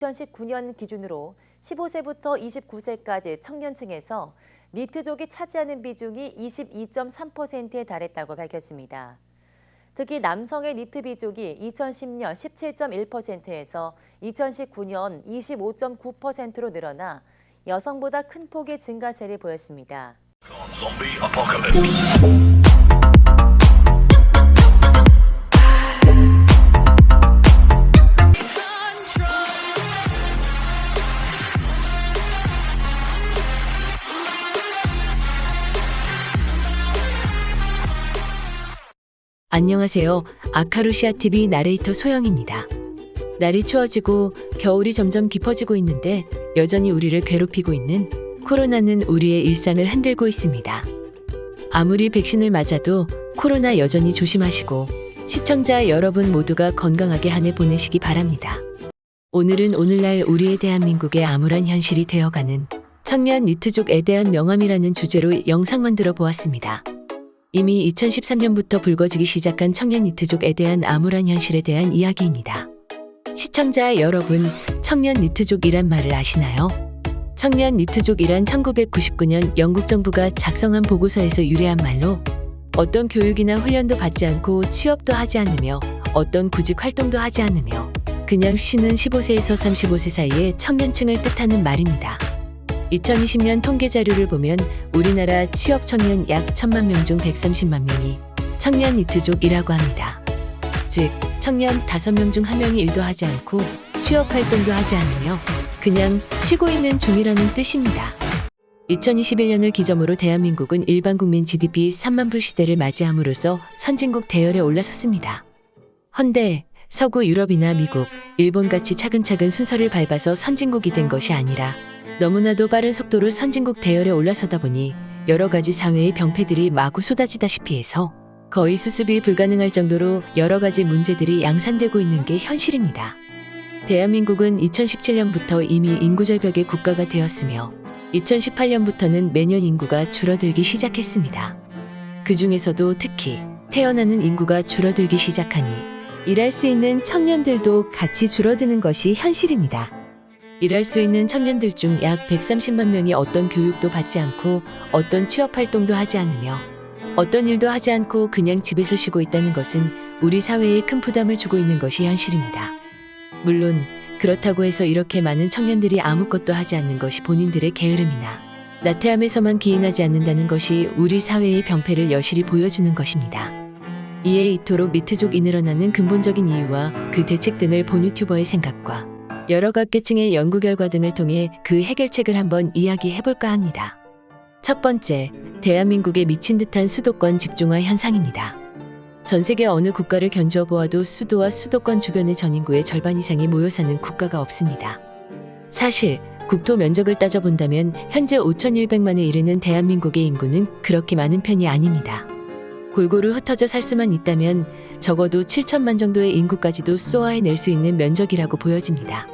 2019년 기준으로 15세부터 29세까지 청년층에서 니트족이 차지하는 비중이 22.3%에 달했다고 밝혔습니다. 특히 남성의 니트 비중이 2010년 17.1%에서 2019년 25.9%로 늘어나 여성보다 큰 폭의 증가세를 보였습니다. 안녕하세요. 아카루시아 TV 나레이터 소영입니다. 날이 추워지고 겨울이 점점 깊어지고 있는데 여전히 우리를 괴롭히고 있는 코로나는 우리의 일상을 흔들고 있습니다. 아무리 백신을 맞아도 코로나 여전히 조심하시고 시청자 여러분 모두가 건강하게 한 해 보내시기 바랍니다. 오늘은 오늘날 우리의 대한민국의 암울한 현실이 되어가는 청년 니트족에 대한 명함이라는 주제로 영상 만들어 보았습니다. 이미 2013년부터 불거지기 시작한 청년 니트족에 대한 암울한 현실에 대한 이야기입니다. 시청자 여러분, 청년 니트족이란 말을 아시나요? 청년 니트족이란 1999년 영국 정부가 작성한 보고서에서 유래한 말로 어떤 교육이나 훈련도 받지 않고 취업도 하지 않으며 어떤 구직 활동도 하지 않으며 그냥 쉬는 15세에서 35세 사이의 청년층을 뜻하는 말입니다. 2020년 통계 자료를 보면 우리나라 취업 청년 약 1천만 명 중 130만 명이 청년 니트족이라고 합니다. 즉, 청년 5명 중 1명이 일도 하지 않고 취업 활동도 하지 않으며 그냥 쉬고 있는 중이라는 뜻입니다. 2021년을 기점으로 대한민국은 일반 국민 GDP 3만 불 시대를 맞이함으로써 선진국 대열에 올라섰습니다. 헌데 서구 유럽이나 미국, 일본같이 차근차근 순서를 밟아서 선진국이 된 것이 아니라 너무나도 빠른 속도로 선진국 대열에 올라서다 보니 여러 가지 사회의 병폐들이 마구 쏟아지다시피 해서 거의 수습이 불가능할 정도로 여러 가지 문제들이 양산되고 있는 게 현실입니다. 대한민국은 2017년부터 이미 인구절벽의 국가가 되었으며 2018년부터는 매년 인구가 줄어들기 시작했습니다. 그 중에서도 특히 태어나는 인구가 줄어들기 시작하니 일할 수 있는 청년들도 같이 줄어드는 것이 현실입니다. 일할 수 있는 청년들 중 약 130만 명이 어떤 교육도 받지 않고 어떤 취업 활동도 하지 않으며 어떤 일도 하지 않고 그냥 집에서 쉬고 있다는 것은 우리 사회에 큰 부담을 주고 있는 것이 현실입니다. 물론 그렇다고 해서 이렇게 많은 청년들이 아무것도 하지 않는 것이 본인들의 게으름이나 나태함에서만 기인하지 않는다는 것이 우리 사회의 병폐를 여실히 보여주는 것입니다. 이에 이토록 니트족 이 늘어나는 근본적인 이유와 그 대책 등을 본 유튜버의 생각과 여러 각계층의 연구 결과 등을 통해 그 해결책을 한번 이야기해 볼까 합니다. 첫 번째, 대한민국의 미친 듯한 수도권 집중화 현상입니다. 전 세계 어느 국가를 견주어 보아도 수도와 수도권 주변의 전 인구의 절반 이상이 모여 사는 국가가 없습니다. 사실 국토 면적을 따져본다면 현재 5,100만에 이르는 대한민국의 인구는 그렇게 많은 편이 아닙니다. 골고루 흩어져 살 수만 있다면 적어도 7천만 정도의 인구까지도 쏘아해낼 수 있는 면적이라고 보여집니다.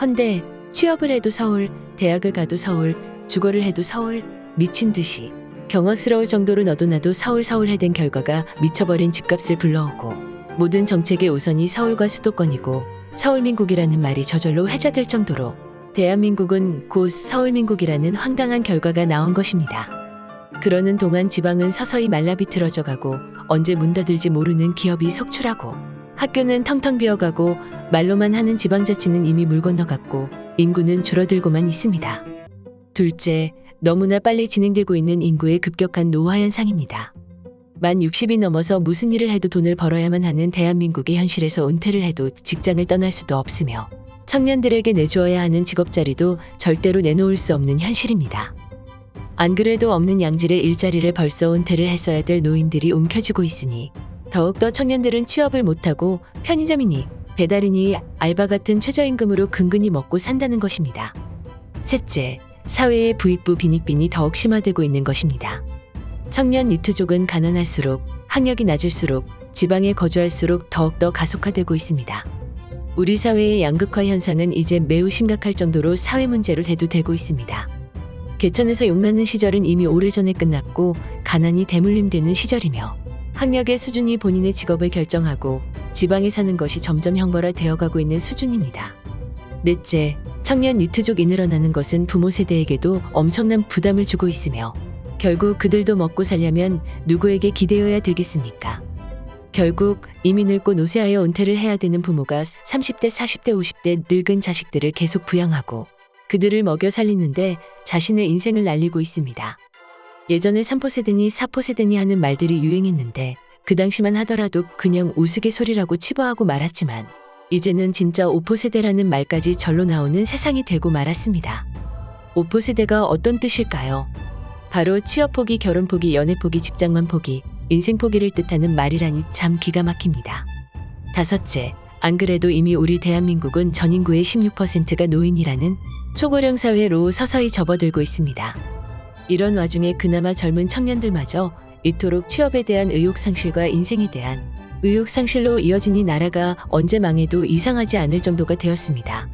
헌데 취업을 해도 서울, 대학을 가도 서울, 주거를 해도 서울, 미친 듯이 경악스러울 정도로 너도 나도 서울 서울 해댄 결과가 미쳐버린 집값을 불러오고 모든 정책의 우선이 서울과 수도권이고 서울민국이라는 말이 저절로 회자될 정도로 대한민국은 곧 서울민국이라는 황당한 결과가 나온 것입니다. 그러는 동안 지방은 서서히 말라비틀어져 가고 언제 문 닫을지 모르는 기업이 속출하고 학교는 텅텅 비어가고 말로만 하는 지방자치는 이미 물 건너갔고 인구는 줄어들고만 있습니다. 둘째, 너무나 빨리 진행되고 있는 인구의 급격한 노화 현상입니다. 만 60이 넘어서 무슨 일을 해도 돈을 벌어야만 하는 대한민국의 현실에서 은퇴를 해도 직장을 떠날 수도 없으며 청년들에게 내주어야 하는 직업 자리도 절대로 내놓을 수 없는 현실입니다. 안 그래도 없는 양질의 일자리를 벌써 은퇴를 했어야 될 노인들이 움켜쥐고 있으니 더욱더 청년들은 취업을 못하고 편의점이니 배달이니 알바 같은 최저임금으로 근근히 먹고 산다는 것입니다. 셋째, 사회의 부익부 빈익빈이 더욱 심화되고 있는 것입니다. 청년 니트족은 가난할수록 학력이 낮을수록 지방에 거주할수록 더욱더 가속화되고 있습니다. 우리 사회의 양극화 현상은 이제 매우 심각할 정도로 사회 문제로 대두되고 있습니다. 개천에서 용나는 시절은 이미 오래전에 끝났고 가난이 대물림되는 시절이며 학력의 수준이 본인의 직업을 결정하고 지방에 사는 것이 점점 형벌화 되어가고 있는 수준입니다. 넷째, 청년 니트족이 늘어나는 것은 부모 세대에게도 엄청난 부담을 주고 있으며 결국 그들도 먹고 살려면 누구에게 기대어야 되겠습니까? 결국 이미 늙고 노쇠하여 은퇴를 해야 되는 부모가 30대, 40대, 50대 늙은 자식들을 계속 부양하고 그들을 먹여 살리는데 자신의 인생을 날리고 있습니다. 예전에 3포 세대니 4포 세대니 하는 말들이 유행했는데 그 당시만 하더라도 그냥 우스갯소리라고 치부하고 말았지만 이제는 진짜 5포 세대라는 말까지 절로 나오는 세상이 되고 말았습니다. 5포 세대가 어떤 뜻일까요? 바로 취업 포기, 결혼 포기, 연애 포기, 직장만 포기, 인생 포기를 뜻하는 말이라니 참 기가 막힙니다. 다섯째, 안 그래도 이미 우리 대한민국은 전 인구의 16%가 노인이라는 초고령 사회로 서서히 접어들고 있습니다. 이런 와중에 그나마 젊은 청년들마저 이토록 취업에 대한 의욕 상실과 인생에 대한 의욕 상실로 이어진 이 나라가 언제 망해도 이상하지 않을 정도가 되었습니다.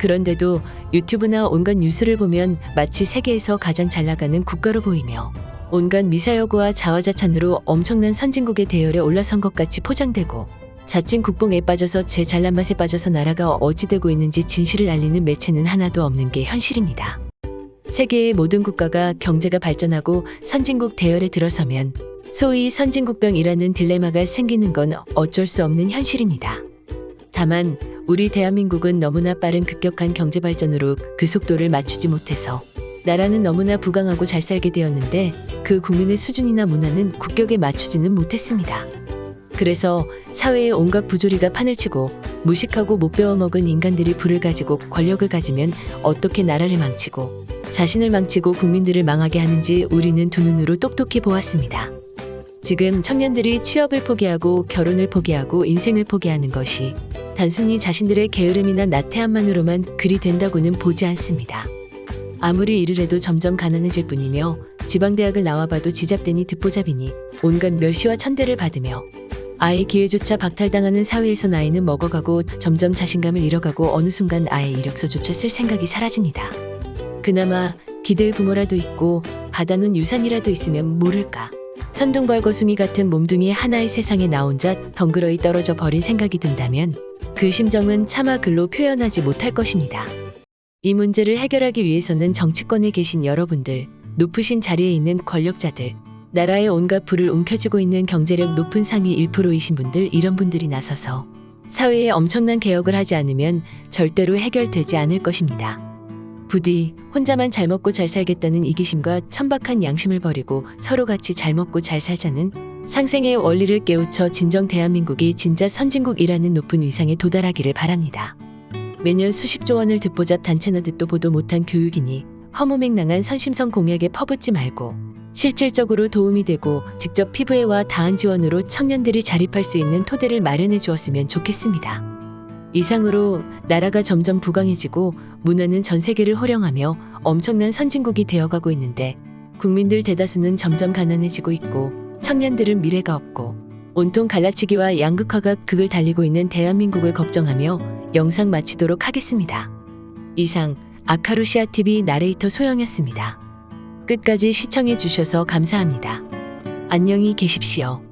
그런데도 유튜브나 온갖 뉴스를 보면 마치 세계에서 가장 잘 나가는 국가로 보이며 온갖 미사여구와 자화자찬으로 엄청난 선진국의 대열에 올라선 것 같이 포장되고 자칭 국뽕에 빠져서 제 잘난 맛에 빠져서 나라가 어찌 되고 있는지 진실을 알리는 매체는 하나도 없는 게 현실입니다. 세계의 모든 국가가 경제가 발전하고 선진국 대열에 들어서면 소위 선진국병이라는 딜레마가 생기는 건 어쩔 수 없는 현실입니다. 다만 우리 대한민국은 너무나 빠른 급격한 경제 발전으로 그 속도를 맞추지 못해서 나라는 너무나 부강하고 잘 살게 되었는데 그 국민의 수준이나 문화는 국격에 맞추지는 못했습니다. 그래서 사회의 온갖 부조리가 판을 치고 무식하고 못 배워먹은 인간들이 불을 가지고 권력을 가지면 어떻게 나라를 망치고 자신을 망치고 국민들을 망하게 하는지 우리는 두 눈으로 똑똑히 보았습니다. 지금 청년들이 취업을 포기하고 결혼을 포기하고 인생을 포기하는 것이 단순히 자신들의 게으름이나 나태함만으로만 그리 된다고는 보지 않습니다. 아무리 일을 해도 점점 가난해질 뿐이며 지방대학을 나와봐도 지잡되니 듣보잡이니 온갖 멸시와 천대를 받으며 아예 기회조차 박탈당하는 사회에서 나이는 먹어가고 점점 자신감을 잃어가고 어느 순간 아예 이력서조차 쓸 생각이 사라집니다. 그나마 기댈 부모라도 있고 받아놓은 유산이라도 있으면 모를까. 천둥벌거숭이 같은 몸뚱이 하나의 세상에 나 혼자 덩그러이 떨어져 버린 생각이 든다면 그 심정은 차마 글로 표현하지 못할 것입니다. 이 문제를 해결하기 위해서는 정치권에 계신 여러분들, 높으신 자리에 있는 권력자들, 나라의 온갖 부를 움켜쥐고 있는 경제력 높은 상위 1%이신 분들 이런 분들이 나서서 사회에 엄청난 개혁을 하지 않으면 절대로 해결되지 않을 것입니다. 부디 혼자만 잘 먹고 잘 살겠다는 이기심과 천박한 양심을 버리고 서로 같이 잘 먹고 잘 살자는 상생의 원리를 깨우쳐 진정 대한민국이 진짜 선진국이라는 높은 위상에 도달하기를 바랍니다. 매년 수십조 원을 듣보잡 단체나 듣도 보도 못한 교육이니 허무맹랑한 선심성 공약에 퍼붓지 말고 실질적으로 도움이 되고 직접 피부에와 다한 지원으로 청년들이 자립할 수 있는 토대를 마련해 주었으면 좋겠습니다. 이상으로 나라가 점점 부강해지고 문화는 전 세계를 호령하며 엄청난 선진국이 되어가고 있는데 국민들 대다수는 점점 가난해지고 있고 청년들은 미래가 없고 온통 갈라치기와 양극화가 극을 달리고 있는 대한민국을 걱정하며 영상 마치도록 하겠습니다. 이상 아카루시아 TV 나레이터 소영이었습니다. 끝까지 시청해 주셔서 감사합니다. 안녕히 계십시오.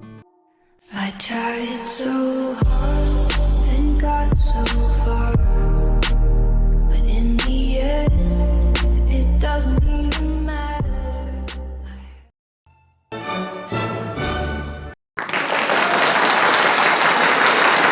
I tried so hard and got so